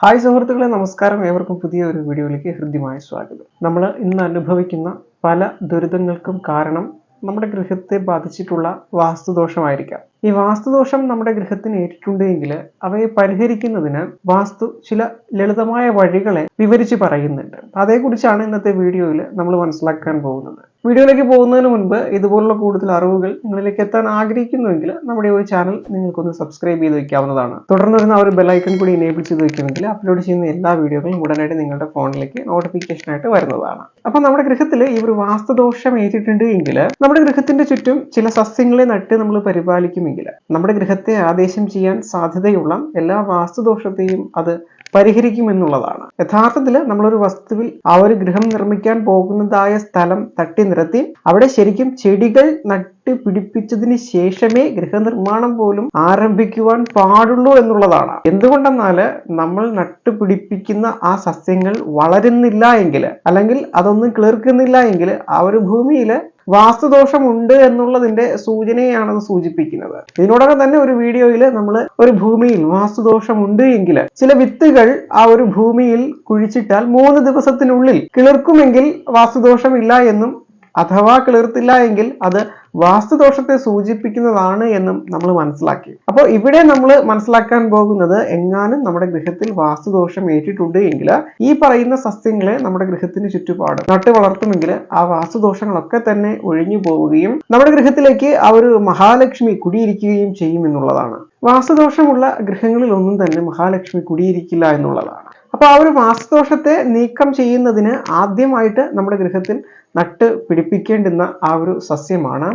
Hi സുഹൃത്തുക്കളെ നമസ്കാരം. ഏവർക്കും പുതിയ ഒരു വീഡിയോയിലേക്ക് ഹൃദ്യമായ സ്വാഗതം. നമ്മൾ ഇന്ന് അനുഭവിക്കുന്ന പല ദുരിതങ്ങൾക്കും കാരണം നമ്മുടെ ഗൃഹത്തെ ബാധിച്ചിട്ടുള്ള വാസ്തുദോഷമായിരിക്കാം. ഈ വാസ്തുദോഷം നമ്മുടെ ഗൃഹത്തിന് ഏറ്റിട്ടുണ്ടെങ്കിൽ അവയെ പരിഹരിക്കുന്നതിന് വാസ്തു ചില ലളിതമായ വഴികളെ വിവരിച്ച് പറയുന്നുണ്ട്. അതേക്കുറിച്ചാണ് ഇന്നത്തെ വീഡിയോയിൽ നമ്മൾ മനസ്സിലാക്കാൻ പോകുന്നത്. വീഡിയോയിലേക്ക് പോകുന്നതിന് മുൻപ് ഇതുപോലുള്ള കൂടുതൽ അറിവുകൾ നിങ്ങളിലേക്ക് എത്താൻ ആഗ്രഹിക്കുന്നുവെങ്കിൽ നമ്മുടെ ഒരു ചാനൽ നിങ്ങൾക്കൊന്ന് സബ്സ്ക്രൈബ് ചെയ്ത് വയ്ക്കാവുന്നതാണ് തുടർന്ന് വരുന്ന ഒരു ബെലൈക്കൺ കൂടി എനേബിൾ ചെയ്ത് വയ്ക്കുമെങ്കിൽ അപ്ലോഡ് ചെയ്യുന്ന എല്ലാ വീഡിയോകളും ഉടനടി നിങ്ങളുടെ ഫോണിലേക്ക് നോട്ടിഫിക്കേഷൻ ആയിട്ട് വരുന്നതാണ്. അപ്പൊ നമ്മുടെ ഗൃഹത്തിൽ ഈ ഒരു വാസ്തുദോഷം ഏറ്റിട്ടുണ്ട് എങ്കിൽ നമ്മുടെ ഗൃഹത്തിന്റെ ചുറ്റും ചില സസ്യങ്ങളെ നട്ട് നമ്മൾ പരിപാലിക്കുമെങ്കിൽ നമ്മുടെ ഗൃഹത്തെ ആദേശം ചെയ്യാൻ സാധ്യതയുള്ള എല്ലാ വാസ്തുദോഷത്തെയും അത് പരിഹരിക്കുമെന്നുള്ളതാണ്. യഥാർത്ഥത്തിൽ നമ്മളൊരു വസ്തുവിൽ ആ ഒരു ഗൃഹം നിർമ്മിക്കാൻ പോകുന്നതായ സ്ഥലം തട്ടി നിരത്തി അവിടെ ശരിക്കും ചെടികൾ നട്ട് പിടിപ്പിച്ചതിന് ശേഷമേ ഗൃഹനിർമ്മാണം പോലും ആരംഭിക്കുവാൻ പാടുള്ളൂ എന്നുള്ളതാണ്. എന്തുകൊണ്ടെന്നാൽ നമ്മൾ നട്ട് പിടിപ്പിക്കുന്ന ആ സസ്യങ്ങൾ വളരുന്നില്ല എങ്കിൽ അല്ലെങ്കിൽ അതൊന്നും കിളിർക്കുന്നില്ല എങ്കിൽ ആ ഒരു ഭൂമിയിൽ വാസ്തുദോഷമുണ്ട് എന്നുള്ളതിന്റെ സൂചനയാണ് അത് സൂചിപ്പിക്കുന്നത്. ഇതിനോടകം തന്നെ ഒരു വീഡിയോയിൽ നമ്മൾ ഒരു ഭൂമിയിൽ വാസ്തുദോഷമുണ്ട് എങ്കിൽ ചില വിത്തുകൾ ആ ഒരു ഭൂമിയിൽ കുഴിച്ചിട്ടാൽ മൂന്ന് ദിവസത്തിനുള്ളിൽ കിളിർക്കുമെങ്കിൽ വാസ്തുദോഷമില്ല എന്നും അഥവാ കിളിർത്തില്ല എങ്കിൽ അത് വാസ്തുദോഷത്തെ സൂചിപ്പിക്കുന്നതാണ് എന്നും നമ്മൾ മനസ്സിലാക്കി. അപ്പോൾ ഇവിടെ നമ്മൾ മനസ്സിലാക്കാൻ പോകുന്നത് എങ്ങാനും നമ്മുടെ ഗൃഹത്തിൽ വാസ്തുദോഷം ഏറ്റിട്ടുണ്ട് എങ്കിൽ ഈ പറയുന്ന സസ്യങ്ങളെ നമ്മുടെ ഗൃഹത്തിന് ചുറ്റുപാട് നട്ടു വളർത്തുമെങ്കിൽ ആ വാസ്തുദോഷങ്ങളൊക്കെ തന്നെ ഒഴിഞ്ഞു പോവുകയും നമ്മുടെ ഗൃഹത്തിലേക്ക് ആ ഒരു മഹാലക്ഷ്മി കുടിയിരിക്കുകയും ചെയ്യും എന്നുള്ളതാണ്. വാസ്തുദോഷമുള്ള ഗൃഹങ്ങളിൽ ഒന്നും തന്നെ മഹാലക്ഷ്മി കുടിയിരിക്കില്ല എന്നുള്ളതാണ്. അപ്പോൾ ആ ഒരു വാസ്തുദോഷത്തെ നീക്കം ചെയ്യുന്നതിന് ആദ്യമായിട്ട് നമ്മുടെ ഗൃഹത്തിൽ നട്ട് പിടിപ്പിക്കേണ്ടുന്ന ആ ഒരു സസ്യമാണ്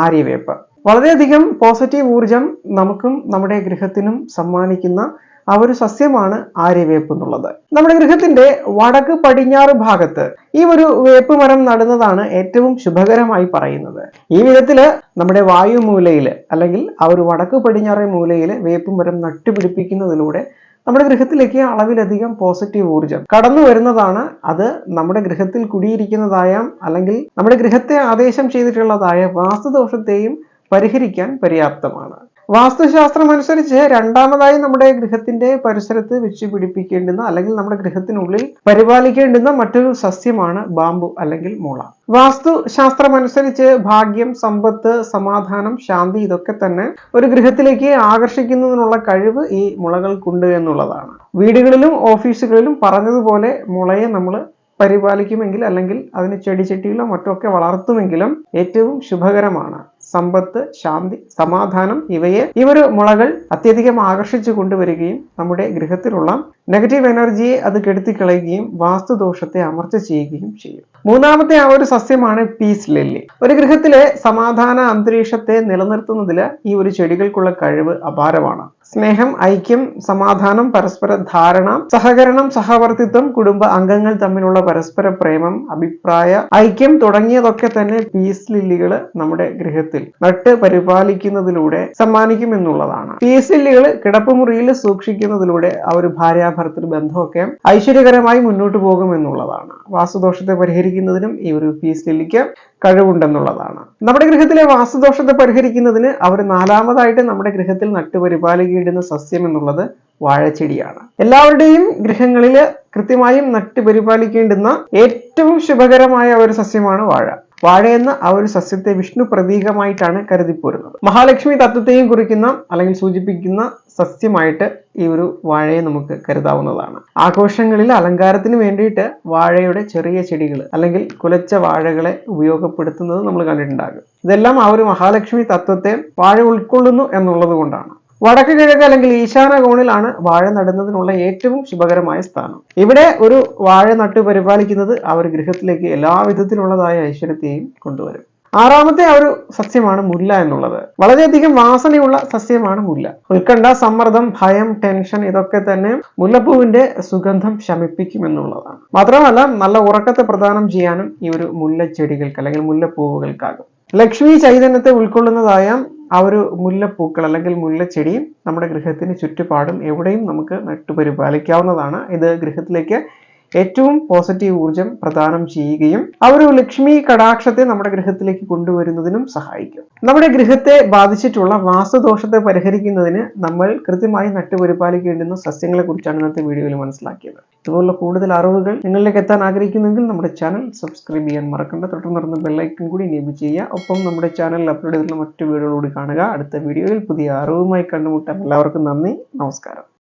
ആര്യവേപ്പ്. വളരെയധികം പോസിറ്റീവ് ഊർജം നമുക്കും നമ്മുടെ ഗൃഹത്തിനും സമ്മാനിക്കുന്ന ആ ഒരു സസ്യമാണ് ആര്യവേപ്പ് എന്നുള്ളത്. നമ്മുടെ ഗൃഹത്തിന്റെ വടക്ക് പടിഞ്ഞാറ് ഭാഗത്ത് ഈ ഒരു വേപ്പ് മരം നടുന്നതാണ് ഏറ്റവും ശുഭകരമായി പറയുന്നത്. ഈ വിധത്തിൽ നമ്മുടെ വായു മൂലയിൽ അല്ലെങ്കിൽ ആ ഒരു വടക്ക് പടിഞ്ഞാറ് മൂലയിൽ വേപ്പ് മരം നട്ടുപിടിപ്പിക്കുന്നതിലൂടെ നമ്മുടെ ഗൃഹത്തിലേക്ക് അളവിലധികം പോസിറ്റീവ് ഊർജം കടന്നു വരുന്നതാണ് അത് നമ്മുടെ ഗൃഹത്തിൽ കുടിയിരിക്കുന്നതായ അല്ലെങ്കിൽ നമ്മുടെ ഗൃഹത്തെ ആദേശം ചെയ്തിട്ടുള്ളതായ വാസ്തുദോഷത്തെയും പരിഹരിക്കാൻ പര്യാപ്തമാണ്. വാസ്തുശാസ്ത്രം അനുസരിച്ച് രണ്ടാമതായി നമ്മുടെ ഗൃഹത്തിന്റെ പരിസരത്ത് വെച്ച് പിടിപ്പിക്കേണ്ടുന്ന അല്ലെങ്കിൽ നമ്മുടെ ഗൃഹത്തിനുള്ളിൽ പരിപാലിക്കേണ്ടുന്ന മറ്റൊരു സസ്യമാണ് ബാമ്പു അല്ലെങ്കിൽ മുള. വാസ്തുശാസ്ത്രമനുസരിച്ച് ഭാഗ്യം സമ്പത്ത് സമാധാനം ശാന്തി ഇതൊക്കെ തന്നെ ഒരു ഗൃഹത്തിലേക്ക് ആകർഷിക്കുന്നതിനുള്ള കഴിവ് ഈ മുളകൾക്കുണ്ട് എന്നുള്ളതാണ്. വീടുകളിലും ഓഫീസുകളിലും പറഞ്ഞതുപോലെ മുളയെ നമ്മൾ പരിപാലിക്കുമെങ്കിൽ അല്ലെങ്കിൽ അതിന് ചെടിച്ചട്ടിയിലോ മറ്റോ ഒക്കെ വളർത്തുമെങ്കിലും ഏറ്റവും ശുഭകരമാണ്. സമ്പത്ത് ശാന്തി സമാധാനം ഇവയെ ഈ ഒരു മുളകൾ അത്യധികം ആകർഷിച്ചു കൊണ്ടുവരികയും നമ്മുടെ ഗൃഹത്തിലുള്ള നെഗറ്റീവ് എനർജിയെ അത് കെടുത്തിക്കളയുകയും വാസ്തുദോഷത്തെ അമർച്ച ചെയ്യുകയും ചെയ്യും. മൂന്നാമത്തെ ആ ഒരു സസ്യമാണ് പീസ് ലില്ലി. ഒരു ഗൃഹത്തിലെ സമാധാന അന്തരീക്ഷത്തെ നിലനിർത്തുന്നതിൽ ഈ ഒരു ചെടികൾക്കുള്ള കഴിവ് അപാരമാണ്. സ്നേഹം ഐക്യം സമാധാനം പരസ്പര ധാരണ സഹകരണം സഹവർത്തിത്വം കുടുംബ അംഗങ്ങൾ തമ്മിലുള്ള പരസ്പര പ്രേമം അഭിപ്രായ ഐക്യം തുടങ്ങിയതൊക്കെ തന്നെ പീസ് ലില്ലികൾ നമ്മുടെ ഗൃഹത്തിൽ നട്ട് പരിപാലിക്കുന്നതിലൂടെ സമ്മാനിക്കുമെന്നുള്ളതാണ്. എല്ലുകൾ കിടപ്പുമുറിയിൽ സൂക്ഷിക്കുന്നതിലൂടെ ആ ഒരു ഭാര്യാഭർത്തൃ ബന്ധമൊക്കെ ഐശ്വര്യകരമായി മുന്നോട്ട് പോകുമെന്നുള്ളതാണ്. വാസുദോഷത്തെ പരിഹരിക്കുന്നതിനും ഈ ഒരു പി എസ് എല്ലിക്ക് കഴിവുണ്ടെന്നുള്ളതാണ്. നമ്മുടെ ഗൃഹത്തിലെ വാസ്തുദോഷത്തെ പരിഹരിക്കുന്നതിന് അവർ നാലാമതായിട്ട് നമ്മുടെ ഗൃഹത്തിൽ നട്ടുപരിപാലിക്കേണ്ടുന്ന സസ്യം എന്നുള്ളത് വാഴച്ചെടിയാണ്. എല്ലാവരുടെയും ഗൃഹങ്ങളിൽ കൃത്യമായും നട്ടുപരിപാലിക്കേണ്ടുന്ന ഏറ്റവും ശുഭകരമായ ഒരു സസ്യമാണ് വാഴ. വാഴ എന്ന ആ ഒരു സസ്യത്തെ വിഷ്ണു പ്രതീകമായിട്ടാണ് കരുതിപ്പോരുന്നത്. മഹാലക്ഷ്മി തത്വത്തെയും കുറിക്കുന്ന അല്ലെങ്കിൽ സൂചിപ്പിക്കുന്ന സസ്യമായിട്ട് ഈ ഒരു വാഴയെ നമുക്ക് കരുതാവുന്നതാണ്. ആഘോഷങ്ങളിൽ അലങ്കാരത്തിന് വേണ്ടിയിട്ട് വാഴയുടെ ചെറിയ ചെടികൾ അല്ലെങ്കിൽ കുലച്ച വാഴകളെ ഉപയോഗപ്പെടുത്തുന്നത് നമ്മൾ കണ്ടിട്ടുണ്ടാകും. ഇതെല്ലാം ആ ഒരു മഹാലക്ഷ്മി തത്വത്തെ വാഴ ഉൾക്കൊള്ളുന്നു എന്നുള്ളത് കൊണ്ടാണ്. വടക്ക് കിഴക്ക് അല്ലെങ്കിൽ ഈശാന കോണിലാണ് വാഴ നടുന്നതിനുള്ള ഏറ്റവും ശുഭകരമായ സ്ഥാനം. ഇവിടെ ഒരു വാഴ നട്ട് പരിപാലിക്കുന്നത് ആ ഒരു ഗൃഹത്തിലേക്ക് എല്ലാ വിധത്തിലുള്ളതായ ഐശ്വര്യത്തെയും കൊണ്ടുവരും. ആറാമത്തെ ഒരു സസ്യമാണ് മുല്ല എന്നുള്ളത്. വളരെയധികം വാസനയുള്ള സസ്യമാണ് മുല്ല. ഉത്കണ്ഠ സമ്മർദ്ദം ഭയം ടെൻഷൻ ഇതൊക്കെ തന്നെ മുല്ലപ്പൂവിന്റെ സുഗന്ധം ശമിപ്പിക്കും എന്നുള്ളതാണ് മാത്രമല്ല നല്ല ഉറക്കത്തെ പ്രദാനം ചെയ്യാനും ഈ ഒരു മുല്ല ചെടികൾക്ക് അല്ലെങ്കിൽ മുല്ലപ്പൂവുകൾക്കാകും. ലക്ഷ്മി ചൈതന്യത്തെ ഉൾക്കൊള്ളുന്നതായ ആ ഒരു മുല്ലപ്പൂക്കൾ അല്ലെങ്കിൽ മുല്ലച്ചെടിയും നമ്മുടെ ഗൃഹത്തിന് ചുറ്റുപാടും എവിടെയും നമുക്ക് നട്ടുപരിപാലിക്കാവുന്നതാണ്. ഇത് ഗൃഹത്തിലേക്ക് ഏറ്റവും പോസിറ്റീവ് ഊർജം പ്രദാനം ചെയ്യുകയും ആ ഒരു ലക്ഷ്മി കടാക്ഷത്തെ നമ്മുടെ ഗൃഹത്തിലേക്ക് കൊണ്ടുവരുന്നതിനും സഹായിക്കും. നമ്മുടെ ഗൃഹത്തെ ബാധിച്ചിട്ടുള്ള വാസ്തുദോഷത്തെ പരിഹരിക്കുന്നതിന് നമ്മൾ കൃത്യമായി നട്ടുപരിപാലിക്കേണ്ടുന്ന സസ്യങ്ങളെ കുറിച്ചാണ് ഇന്നത്തെ വീഡിയോയിൽ മനസ്സിലാക്കിയത്. ഇതുപോലുള്ള കൂടുതൽ അറിവുകൾ നിങ്ങളിലേക്ക് എത്താൻ ആഗ്രഹിക്കുന്നെങ്കിൽ നമ്മുടെ ചാനൽ സബ്സ്ക്രൈബ് ചെയ്യാൻ മറക്കണ്ട. തുടർന്ന് ബെല്ലൈക്കൺ കൂടി എനേബിൾ ചെയ്യുക. ഒപ്പം നമ്മുടെ ചാനലിൽ അപ്ലോഡ് ചെയ്യുന്ന മറ്റു വീഡിയോകളോട് കാണുക. അടുത്ത വീഡിയോയിൽ പുതിയ അറിവുമായി കണ്ടുമുട്ടാം. എല്ലാവർക്കും നന്ദി. നമസ്കാരം.